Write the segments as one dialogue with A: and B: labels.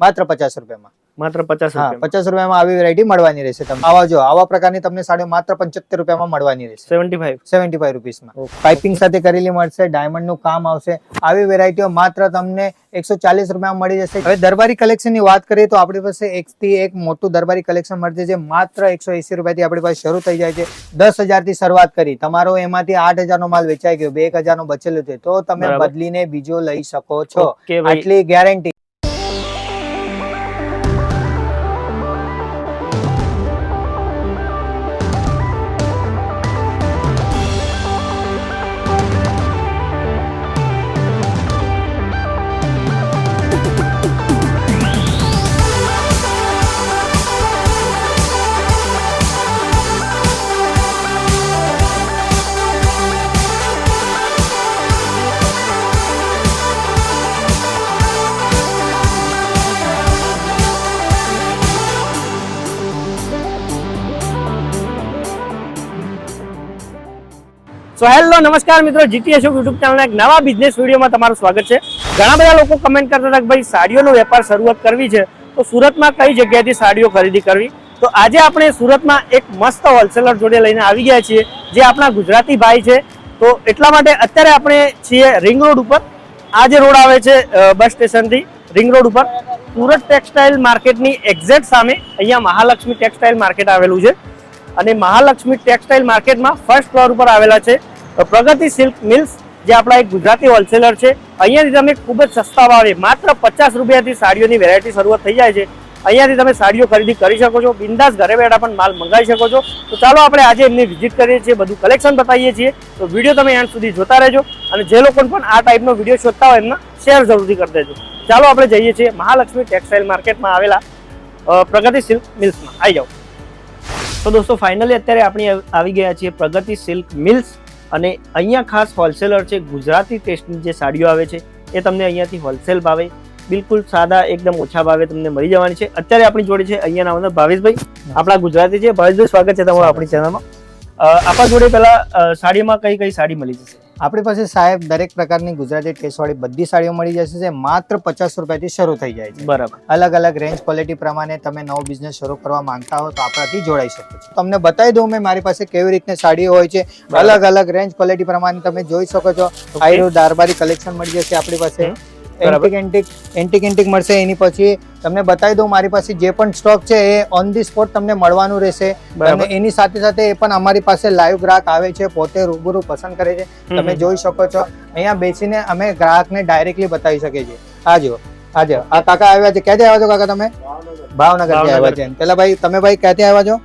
A: માત્ર પચાસ રૂપિયામાં.
B: માત્ર પચાસ
A: હા પચાસ રૂપિયામાં આવી વેરાયટી મળવાની રહેશે તમને. આવા જો આવા પ્રકારની તમને સાડીઓ માત્ર પંચોતેર રૂપિયામાં મળવાની રહેશે.
B: સેવન્ટી ફાઈવ
A: સેવન્ટી ફાઈવ રૂપીસમાં. પાઇપિંગ સાથે કરેલી મળશે ડાયમંડનું કામ આવશે. આવી વેરાયટીઓ માત્ર તમને એકસો ચાલીસ રૂપિયામાં મળી જશે. હવે દરબારી કલેક્શનની વાત કરીએ તો આપણી પાસે એક થી એક મોટું દરબારી કલેક્શન મળશે જે માત્ર એકસો એસી રૂપિયાથી આપણી પાસે શરૂ થઈ જાય છે. દસ હજારથી શરૂઆત કરી. તમારો એમાંથી આઠ હજાર નો માલ વેચાઈ ગયો બે એક હજાર નો બચેલો છે. તો તમે બદલીને બીજો લઈ શકો છો. આટલી ગેરંટી
B: સો નમસ્કાર મિત્રો જીટી અશોક યુટ્યુબ ચેનલના એક નવા બિઝનેસ વિડીયોમાં તમારું સ્વાગત છે. ઘણા બધા લોકો કમેન્ટ કરતા હતા કે ભાઈ, સાડીઓનો વેપાર શરૂઆત કરવી છે. તો સુરતમાં કઈ જગ્યાએથી સાડીઓ ખરીદી કરવી? તો આજે આપણે સુરતમાં એક મસ્ત હોલસેલર જોડે લઈને આવી ગયા છીએ, જે આપણા ગુજરાતી ભાઈ છે. તો એટલા માટે અત્યારે આપણે છીએ રિંગ રોડ ઉપર. આ જે રોડ આવે છે બસ સ્ટેશનથી રિંગ રોડ ઉપર, સુરત ટેક્સટાઇલ માર્કેટની એક્ઝેક્ટ સામે અહીંયા મહાલક્ષ્મી ટેક્સટાઇલ માર્કેટ આવેલું છે. અને મહાલક્ષ્મી ટેક્સટાઇલ માર્કેટમાં ફર્સ્ટ ફ્લોર ઉપર આવેલા છે. પ્રગતિ સિલ્ક મિલ્સ, જે આપણા એક ગુજરાતી હોલસેલર છે. અહીંયાથી તમે ખૂબ જ સસ્તા ભાવે, માત્ર પચાસ રૂપિયાથી સાડીઓની વેરાયટી શરૂઆત થઈ જાય છે. અહીંયાથી તમે સાડીઓ ખરીદી કરી શકો છો. બિંદાસ ઘરે બેઠા પણ માલ મંગાવી શકો છો. તો ચાલો આપણે આજે એમની વિઝિટ કરીએ છીએ, બધું કલેક્શન બતાવીએ છીએ. તો વીડિયો તમે એન્ડ સુધી જોતા રહેજો અને જે લોકો પણ આ ટાઈપનો વીડિયો શોધતા હોય એમના શેર જરૂરથી કરી દેજો. ચાલો આપણે જઈએ છીએ મહાલક્ષ્મી ટેક્સટાઇલ માર્કેટમાં આવેલા પ્રગતિ સિલ્ક મિલ્સમાં. આવી જાઓ. તો દોસ્તો ફાઇનલી અત્યારે આપણે આવી ગયા છીએ પ્રગતિ સિલ્ક મિલ્સ. અને અહીંયા ખાસ હોલસેલર છે ગુજરાતી ટેસ્ટની જે સાડીઓ આવે છે એ તમને અહીંયાથી હોલસેલ ભાવે બિલકુલ સાદા એકદમ ઓછા ભાવે તમને મળી જવાની છે. અત્યારે આપણી જોડે છે અહીંયા નામ ભાવેશભાઈ. આપણા ગુજરાતી છે. ભાવેશભાઈ સ્વાગત છે તમારું આપણી ચેનલમાં આપણા જોડે પહેલા સાડીમાં કઈ કઈ સાડી મળી જશે?
A: આપણી પાસે સાહેબ દરેક પ્રકારની ગુજરાતી ટેસ્ટવાળી બધી સાડીઓ મળી જશે જે માત્ર પચાસ રૂપિયાથી શરૂ થઈ જાય છે.
B: બરાબર.
A: અલગ અલગ રેન્જ ક્વોલિટી પ્રમાણે તમે નવો બિઝનેસ શરૂ કરવા માંગતા હો તો આપણાથી જોડાઈ શકો છો. તમને બતાવી દઉં મેં મારી પાસે કેવી રીતની સાડીઓ હોય છે. અલગ અલગ રેન્જ ક્વોલિટી પ્રમાણે તમે જોઈ શકો છો. આયરો દારબારી કલેક્શન મળી જશે આપણી પાસે. એન્ટિક એન્ટિક એન્ટિક એન્ટિક મળશે એની પછી. તમને બતાવી દઉં મારી પાસે જે પણ સ્ટોક છે એ ઓન ધી સ્પોટ તમને મળવાનું રહેશે. અને એની સાથે સાથે એ પણ અમારી પાસે લાઈવ ગ્રાહક આવે છે પોતે રૂબરૂ પસંદ કરે છે. તમે જોઈ શકો છો. અહીંયા બેસીને અમે ગ્રાહકને ડાયરેક્ટલી બતાવી શકીએ છીએ. આ જો આ જો આ કાકા આવ્યા છે. ક્યાંથી આવ્યા છો કાકા તમે? ભાવનગરથી.
B: ભાવનગર.
A: આવ્યા છે પેલા ભાઈ તમે ભાઈ ક્યાંથી આવ્યા છો?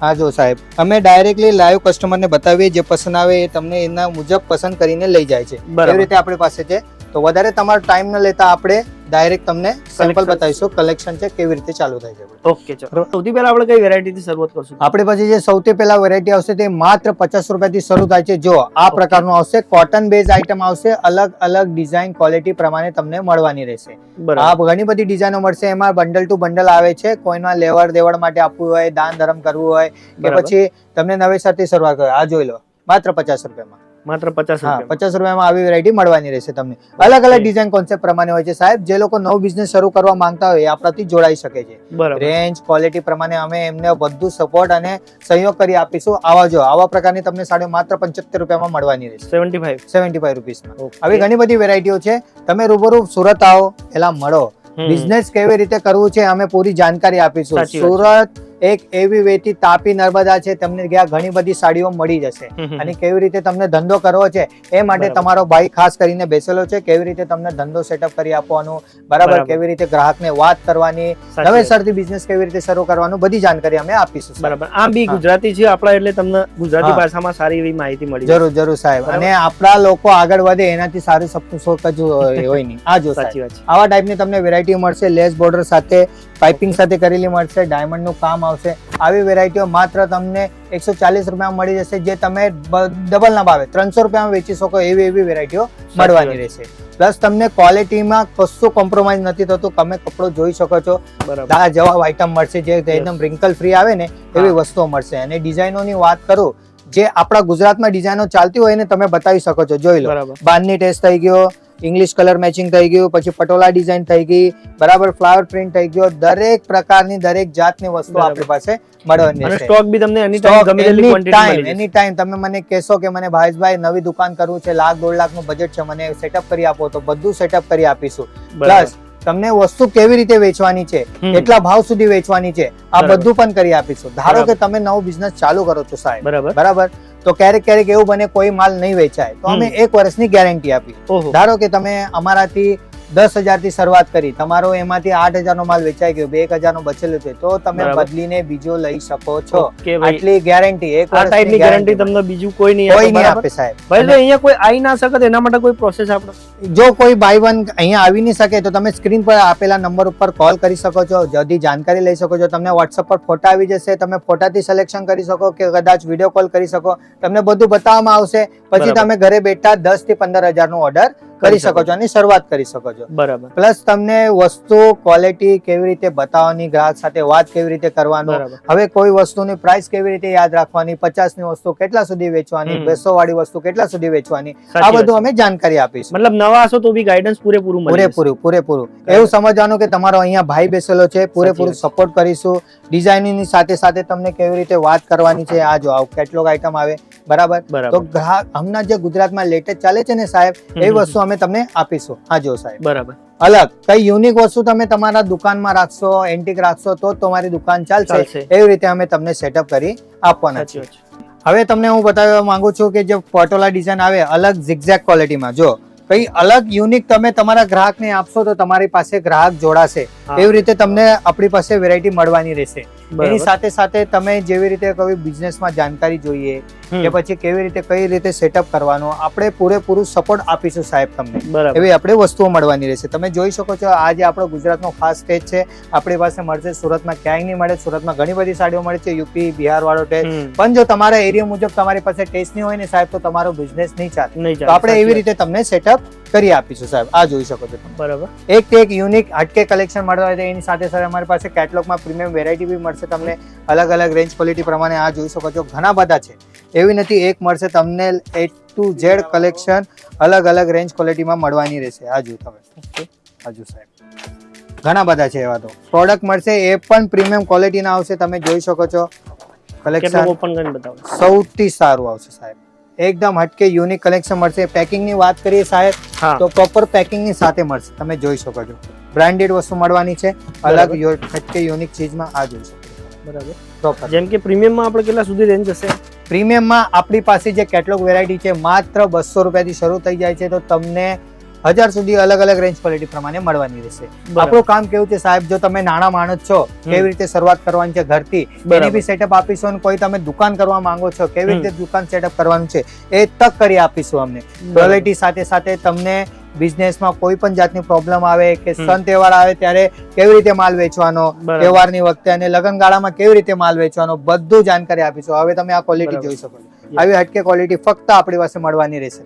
A: હા જો સાહેબ. અમે ડાયરેક્ટલી લાઈવ કસ્ટમરને બતાવીએ જે પસંદ આવે એ તમને એના મુજબ પસંદ કરીને લઈ જાય છે.
B: બરાબર.
A: એવી રીતે આપણી પાસે છે તો વધારે તમારો ટાઈમ ન લેતા આપણે ડાયરેક્ટ તમને સેમ્પલ બતાવીશું કલેક્શન છે કેવી રીતે ચાલુ થાય છે.
B: ઓકે સૌથી પહેલા આપણે કઈ વેરાયટીથી શરૂઆત કરશું?
A: આપણી પાસે જે સૌથી પહેલા વેરાયટી આવશે તે માત્ર પચાસ રૂપિયાથી શરૂ થાય છે. જો આ પ્રકારનું આવશે. કોટન બેઝ આઇટમ આવશે. અલગ અલગ ડિઝાઇન ક્વોલિટી પ્રમાણે તમને મળવાની રહેશે. આ ઘણી બધી ડિઝાઇનો મળશે. એમાં બંડલ ટુ બંડલ આવે છે. કોઈના લેવડ દેવડ માટે આપવું હોય દાન ધર્મ કરવું હોય કે પછી તમને નવેસરથી શરૂઆત કરો આ જોઈ લો. માત્ર પચાસ રૂપિયામાં.
B: માત્ર પચાસ
A: હા પચાસ રૂપિયામાં આવી વેરાયટી મળવાની રહેશે તમને. અલગ અલગ ડિઝાઇન કોન્સેપ્ટ પ્રમાણે હોય છે સાહેબ. જે લોકો નવો બિઝનેસ શરૂ કરવા માંગતા હોય એ આપણાથી જોડાઈ શકે છે. રેન્જ ક્વોલિટી પ્રમાણે અમે એમને બધું સપોર્ટ અને સહયોગ કરી આપીશું. આવા જો આવા પ્રકારની તમને સાડીઓ માત્ર પંચોતેર રૂપિયામાં મળવાની રહેશે.
B: સેવન્ટી ફાઈવ
A: સેવન્ટી ફાઈવ રૂપીસમાં આવી ઘણી બધી વેરાયટીઓ છે. તમે રૂબરૂ સુરત આવો પેલા મળો. બિઝનેસ કેવી રીતે કરવું છે અમે પૂરી જાણકારી આપીશું. સુરત એક એવી વેટી તાપી નર્મદા છે તમને ત્યાં ઘણી બધી સાડીઓ મળી જશે. અને કેવી રીતે તમને ધંધો કરવો છે એ માટે તમારો ભાઈ ખાસ કરીને બેસેલો છે કેવી રીતે તમને ધંધો સેટઅપ કરી આપવાનું બરાબર. કેવી રીતે ગ્રાહકને વાત કરવાની નવેસરથી બિઝનેસ કેવી રીતે શરૂ કરવાનું બધી જાણકારી અમે આપીશું
B: બરાબર. આમ બી ગુજરાતી છે આપણા એટલે તમને ગુજરાતી ભાષામાં સારી એવી માહિતી મળી
A: જરૂર જરૂર સાહેબ. અને આપણા લોકો આગળ વધે એનાથી સારું સપનું શોખ જ હોય નહીં. આ જો
B: સાચી વાત
A: આવા ટાઈપની તમને વેરાયટી મળશે લેસ બોર્ડર સાથે પાઇપિંગ સાથે કરેલી મળશે ડાયમંડનું કામ આવશે. આવી વેરાયટીઓ માત્ર તમને એકસો ચાલીસ રૂપિયામાં મળી જશે જે તમે ડબલ ના ભાવે ત્રણસો રૂપિયામાં વેચી શકો એવી એવી વેરાયટીઓ મળવાની રહેશે. પ્લસ તમને ક્વોલિટીમાં કશું કોમ્પ્રોમાઇઝ નથી થતું તમે કપડો જોઈ શકો છો.
B: બરાબર.
A: આ જવાબ આઈટમ મળશે જે એકદમ રિંકલ ફ્રી આવે ને એવી વસ્તુઓ મળશે. અને ડિઝાઇનોની વાત કરું જે આપણા ગુજરાતમાં ડિઝાઇનો ચાલતી હોય ને તમે બતાવી શકો છો જોઈ લો.
B: બરાબર.
A: બાંધની ટેસ્ટ થઈ ગયો ઇંગ્લિશ કલર મેચિંગ થઈ ગયું પછી પટોલા ડિઝાઇન થઈ ગઈ બરાબર ફ્લાવર પ્રિન્ટ થઈ ગયો. દરેક પ્રકારની દરેક જાતની વસ્તુ આપણી પાસે મળવાની છે.
B: સ્ટોક બી તમને એની ટાઈમ ગમે તેટલી ક્વોન્ટિટી મળી
A: એની ટાઈમ તમે મને કહેશો કે મને ભાવેશભાઈ નવી દુકાન કરવું છે લાખ દોઢ લાખનું બજેટ છે મને સેટઅપ કરી આપો તો બધું સેટઅપ કરી આપીશું. પ્લસ તમને વસ્તુ કેવી રીતે વેચવાની છે. કેટલા ભાવ સુધી વેચવાની છે આ બધું પણ કરી આપીશું. ધારો કે તમે નવો બિઝનેસ ચાલુ કરો છો સાહેબ.
B: બરાબર?
A: તો ક્યારેક ક્યારેક એવું બને કોઈ માલ નહીં વેચાય. તો અમે. એક વર્ષની ગેરંટી આપી. ધારો કે તમે અમારાથી દસ હજારથી શરૂઆત કરી તમારો એમાંથી આઠ હજાર નો માલ વેચાઈ ગયો બે એક હજાર નો બચેલો છે તો તમે બદલીને બીજો લઈ શકો છો. આટલી ગેરંટી એક
B: ટાઈપની ગેરંટી
A: ગેરંટી
B: તમને બીજું કોઈ નહીં
A: કોઈ નહીં આપે સાહેબ.
B: ભાઈ અહીંયા કોઈ આવી ના શકે એના માટે કોઈ પ્રોસેસ આપણે
A: જો કોઈ બાય વન અહીંયા આવી નહીં શકે તો તમે સ્ક્રીન પર આપેલા નંબર ઉપર કોલ કરી શકો છો જલ્દી જાણકારી લઈ શકો છો. તમને વોટ્સઅપ પર ફોટા આવી જશે તમે ફોટાથી સિલેક્શન કરી શકો કે કદાચ વીડિયો કોલ કરી શકો. તમને બધું બતાવવામાં આવશે. પછી તમે ઘરે બેઠા દસથી પંદર હજાર નો ઓર્ડર કરી શકો. છો અને શરૂઆત કરી શકો છો.
B: બરાબર.
A: પ્લસ તમને વસ્તુ ક્વોલિટી કેવી રીતે બતાવવાની ગ્રાહક સાથે વાત કેવી રીતે કરવાનું હવે કોઈ વસ્તુની પ્રાઇસ કેવી રીતે યાદ રાખવાની પચાસની વસ્તુ કેટલા સુધી વેચવાની
B: બસો
A: બેસો વાળી વસ્તુ કેટલા સુધી વેચવાની આ બધું અમે જાણકારી આપીશું.
B: મતલબ નવા હશો તો બી ગાઈડન્સ પૂરેપૂરું
A: પૂરેપૂરું પૂરેપૂરું. એવું સમજવાનું કે તમારો અહીંયા ભાઈ બેસેલો છે પૂરેપૂરું સપોર્ટ કરીશું. ડિઝાઇનિંગની સાથે સાથે તમને કેવી રીતે વાત કરવાની છે આ જો આવું કેટલોગ આઈટમ આવે. બરાબર? તો ગ્રાહક હમણાં જે ગુજરાતમાં લેટેસ્ટ ચાલે છે ને સાહેબ એ. વસ્તુ અમે તમને આપીશું. હા જો સાહેબ.
B: બરાબર.
A: અલગ. કઈ યુનિક વસ્તુ તમે તમારા દુકાનમાં રાખશો એન્ટિક રાખશો તો તમારી દુકાન ચાલશે. એવી રીતે અમે તમને સેટઅપ કરી આપવાના છીએ.
B: છે.
A: હવે તમને હું બતાવવા માંગુ છું કે જે પટોલા ડિઝાઇન આવે અલગ ઝિગઝેક ક્વોલિટીમાં જો કઈ અલગ યુનિક તમે તમારા ગ્રાહકને આપશો તો તમારી પાસે ગ્રાહક જોડાશે. એવી રીતે તમને આપણી પાસે વેરાયટી મળવાની રહેશે. એની સાથે સાથે તમે જેવી રીતે કોઈ બિઝનેસમાં જાણકારી જોઈએ. કે પછી કેવી રીતે કઈ રીતે સેટઅપ કરવાનો આપણે પૂરેપૂરું સપોર્ટ આપીશું સાહેબ તમને. એવી આપણે વસ્તુઓ મળવાની રહેશે. તમે જોઈ શકો છો આજે આપણો ગુજરાતનો ખાસ સ્ટેજ છે આપણી પાસે મળશે સુરતમાં ક્યાંય નહીં મળે સુરતમાં ઘણી બધી સાડીઓ મળે છે યુપી બિહાર વાળો ટેસ્ટ પણ જો તમારા એરિયા મુજબ તમારી પાસે ટેસ્ટ નહીં હોય ને સાહેબ તો તમારો બિઝનેસ નહીં ચાલે. તો આપણે એવી રીતે તમને સેટઅપ કરી આપીશું સાહેબ. આ જોઈ શકો છો તમે.
B: બરાબર.
A: એક એક યુનિક હટકે કલેક્શન મળવા હોય એની સાથે સાથે અમારી પાસે કેટલોગમાં પ્રીમિયમ વેરાયટી બી મળશે તમને. અલગ અલગ રેન્જ ક્વોલિટી પ્રમાણે આ જોઈ શકો છો. ઘણા બધા છે. એવી નથી એક મળશે તમને એ ટુ ઝેડ કલેક્શન અલગ અલગ રેન્જ ક્વોલિટીમાં મળવાની રહેશે. હાજુ તમે. હાજુ સાહેબ. ઘણા બધા છે એવા તો. પ્રોડક્ટ મળશે એ પણ પ્રીમિયમ ક્વોલિટીના આવશે તમે જોઈ શકો છો. કલેક્શન
B: ઓપન કરીને બતાવો.
A: સૌથી સારું આવશે સાહેબ. એકદમ હટકે યુનિક કલેક્શન મળશે. પેકિંગની વાત કરીએ સાહેબ તો પ્રોપર પેકિંગની સાથે મળશે. તમે જોઈ શકો છો. બ્રાન્ડેડ વસ્તુ મળવાની છે. અલગ હટકે યુનિક ચીજમાં આ જોઈ શકો
B: બરાબર.
A: પ્રોપર
B: જેમ કે પ્રીમિયમમાં આપણે કેટલા સુધી રેન્જ હશે?
A: પ્રીમિયમમાં આપણી પાસે જે કેટલોગ વેરાયટી છે માત્ર બસો રૂપિયાથી શરૂ થઈ જાય છે તો તમને હજાર સુધી અલગ અલગ રેન્જ ક્વોલિટી પ્રમાણે મળવાની રહેશે. આપણું કામ કેવું છે સાહેબ જો તમે નાના માણસ છો કેવી રીતે શરૂઆત કરવાની છે ઘરથી એની બી સેટઅપ આપીશું અને કોઈ તમે દુકાન કરવા માંગો છો કેવી રીતે દુકાન સેટઅપ કરવાનું છે એ તક કરી આપીશું અમને. ક્વોલિટી સાથે સાથે તમને બિઝનેસમાં કોઈ પણ જાતની પ્રોબ્લેમ આવે કે સન તહેવાર આવે ત્યારે કેવી રીતે માલ વેચવાનો. તહેવારની વખતે અને લગનગાળામાં કેવી રીતે માલ વેચવાનો બધું જાણકારી આપીશું હવે તમે આ ક્વોલિટી. જોઈ શકો છો આવી હટકે ક્વોલિટી ફક્ત આપણી પાસે મળવાની રહેશે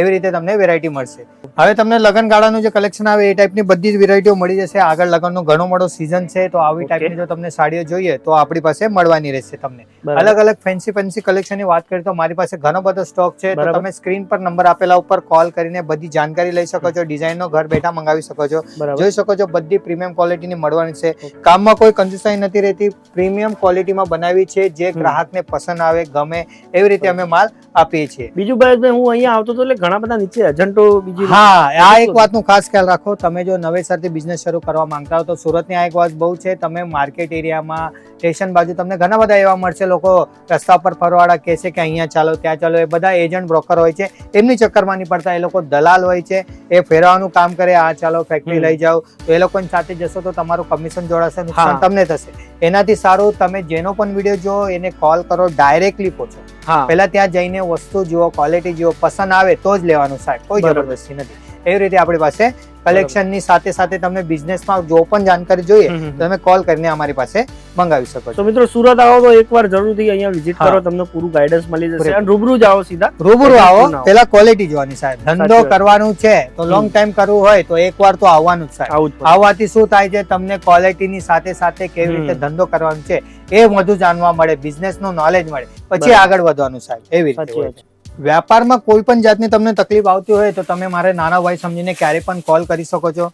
A: એવી રીતે તમને વેરાયટી મળશે. હવે તમને લગનગાળાનું જે કલેક્શન આવે એ ટાઈપની બધી જ વેરાયટીઓ મળી જશે. આગળ લગનનો ઘણો મોટો સીઝન છે તો આવી ટાઈપની જો તમને સાડીઓ જોઈએ તો આપણી પાસે મળવાની રહેશે તમને. અલગ અલગ ફેન્સી ફેન્સી કલેક્શનની વાત કરીએ તો મારી પાસે ઘણો બધો સ્ટોક છે તો તમે સ્ક્રીન પર નંબર આપેલા ઉપર કોલ કરીને બધી જાણકારી લઈ શકો છો ડિઝાઇનનો ઘર બેઠા મંગાવી શકો છો. જોઈ શકો છો બધી પ્રીમિયમ ક્વોલિટીની મળવાની છે. કામમાં કોઈ કંજુસાઈ નથી રહેતી. પ્રીમિયમ ક્વોલિટીમાં બનાવી છે જે ગ્રાહકને પસંદ આવે ગમે એવી રીતે અમે માલ આપીએ છીએ.
B: બીજું ભાઈ હું અહીંયા આવતો એટલે ઘણા બધા નીચે એજન્ટો બીજી
A: હા આ એક વાતનું ખાસ ખ્યાલ રાખો. તમે જો નવેસરથી બિઝનેસ શરૂ કરવા માંગતા હો તો સુરતની આ એક વાત બહુ છે. તમે માર્કેટ એરિયામાં સ્ટેશન બાજુ તમને ઘણા બધા એવા મળશે. લોકો રસ્તા પર ફરવાળા કહેશે કે અહીંયા ચાલો ત્યાં ચાલો. એ બધા એજન્ટ બ્રોકર હોય છે. એમની ચક્કરમાં નહીં પડતા. એ લોકો દલાલ હોય છે. એ ફેરવાનું કામ કરે. આ ચાલો ફેક્ટરી લઈ જાઓ. તો એ લોકોની સાથે જશો તો તમારું કમિશન જોડાશે નુકસાન તમને થશે. એનાથી સારું તમે જેનો પણ વીડિયો જો એને કોલ કરો ડાયરેક્ટલી
B: પહોંચો.
A: પહેલા ત્યાં જઈને વસ્તુ જુઓ ક્વોલિટી જુઓ પસંદ આવે તો જ લેવાનું સાહેબ. કોઈ. જબરદસ્તી નથી. એવી રીતે આપણી પાસે કલેક્શનની સાથે સાથે તમને બિઝનેસમાં જો પણ જાણકારી જોઈએ તો તમે કોલ કરીને અમારી પાસે મંગાવી શકો
B: તો મિત્રો સુરત આવો તો એકવાર જરૂરથી અહીંયા વિઝિટ કરો તમને પૂરું ગાઈડન્સ મળી જશે. અને રૂબરૂ જ આવો સીધા.
A: રૂબરૂ આવો પેલા ક્વોલિટી જોવાની સાહેબ. ધંધો કરવાનું છે તો લોંગ ટાઈમ કરવું હોય તો એકવાર તો આવવાનું જ સાહેબ. આવવાથી શું થાય છે તમને ક્વોલિટી ની સાથે સાથે કેવી રીતે ધંધો કરવાનો છે એ બધું જાણવા મળે બિઝનેસનું નોલેજ મળે. પછી આગળ વધવાનું સાહેબ એવી રીતે. વ્યાપારમાં કોઈ પણ જાતની તમને તકલીફ આવતી હોય તો તમે મારે નાના ભાઈ સમજીને ક્યારે પણ કોલ કરી શકો છો.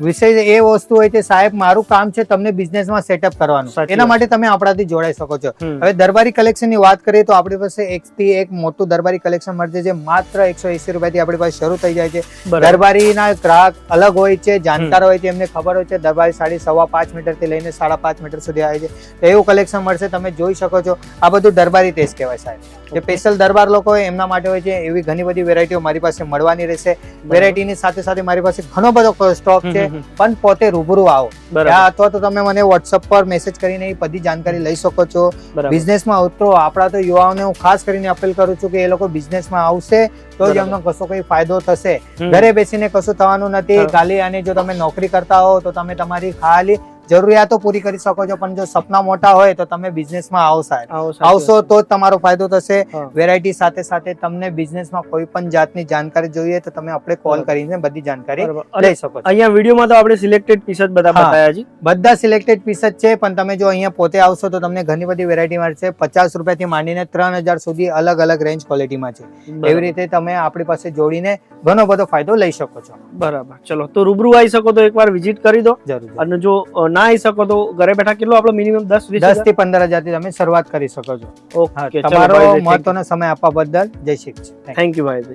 A: વિષય એ વસ્તુ હોય કે સાહેબ મારું કામ છે તમને બિઝનેસમાં સેટઅપ કરવાનું. એના માટે તમે આપણાથી જોડાઈ શકો છો. હવે દરબારી કલેક્શનની વાત કરીએ તો આપણી પાસે એક થી એક મોટું દરબારી કલેક્શન મળશે જે માત્ર એકસો એસી રૂપિયાથી આપણી પાસે શરૂ થઈ જાય છે. દરબારીના ગ્રાહક અલગ હોય છે જાણકાર હોય છે એમને ખબર હોય છે દરબારી સાડી સવા પાંચ મીટરથી લઈને સાડા પાંચ મીટર સુધી આવે છે. તો એવું કલેક્શન મળશે તમે જોઈ શકો છો. આ બધું દરબારી ટેસ્ટ કહેવાય સાહેબ. જે સ્પેશિયલ દરબાર લોકો હોય એમના માટે હોય છે એવી ઘણી બધી વેરાયટીઓ મારી પાસે મળવાની રહેશે. વેરાયટીની સાથે સાથે મારી પાસે ઘણો બધો સ્ટોક
B: હમ,
A: છે. પણ પોતે રૂબરૂ આવો. અથવા તો તમે મને વોટ્સઅપ પર મેસેજ કરીને એ બધી જાણકારી લઈ શકો છો. બિઝનેસમાં ઉતરો આપણા તો યુવાઓને હું ખાસ કરીને અપીલ કરું છું કે એ લોકો બિઝનેસમાં આવશે તો જ એમનો કશો કઈ ફાયદો થશે. ઘરે બેસીને કશું થવાનું નથી. ખાલી અને જો તમે નોકરી કરતા હો તો તમે તમારી ખાલી જરૂરિયાતો પૂરી કરી શકો છો પણ જો સપના મોટા હોય તો તમે બિઝનેસમાં આવો સાહેબ. આવશો તો જ તમારો ફાયદો થશે. વેરાયટી સાથે સાથે તમને બિઝનેસમાં કોઈ પણ જાતની જાણકારી જોઈએ તો તમે આપણે કોલ કરીને બધી જાણકારી લઈ શકો
B: અહીંયા વિડીયોમાં તો આપણે સિલેક્ટેડ પીસ જ બધા બતાવ્યા છે.
A: બધા સિલેક્ટેડ પીસ જ છે પણ તમે જો અહીંયા પોતે આવશો તો તમને ઘણી બધી વેરાયટી મળશે. પચાસ રૂપિયાથી માંડીને ત્રણ હજાર સુધી અલગ અલગ રેન્જ ક્વોલિટીમાં છે. એવી રીતે તમે આપણી પાસે જોડીને ઘણો બધો ફાયદો લઈ શકો છો.
B: બરાબર. ચલો તો રૂબરૂ આવી શકો તો એકવાર વિઝિટ કરી દો.
A: જરૂર
B: અને જો અ, ના આવી શકો તો ઘરે બેઠા કેટલો આપણો મિનિમમ દસ
A: દસથી પંદર હજારથી તમે શરૂઆત કરી શકો છો.
B: ઓકે
A: તમારો મહત્વનો સમય આપવા બદલ જય શ્રી કૃષ્ણ.
B: થેન્ક યુ ભાઈ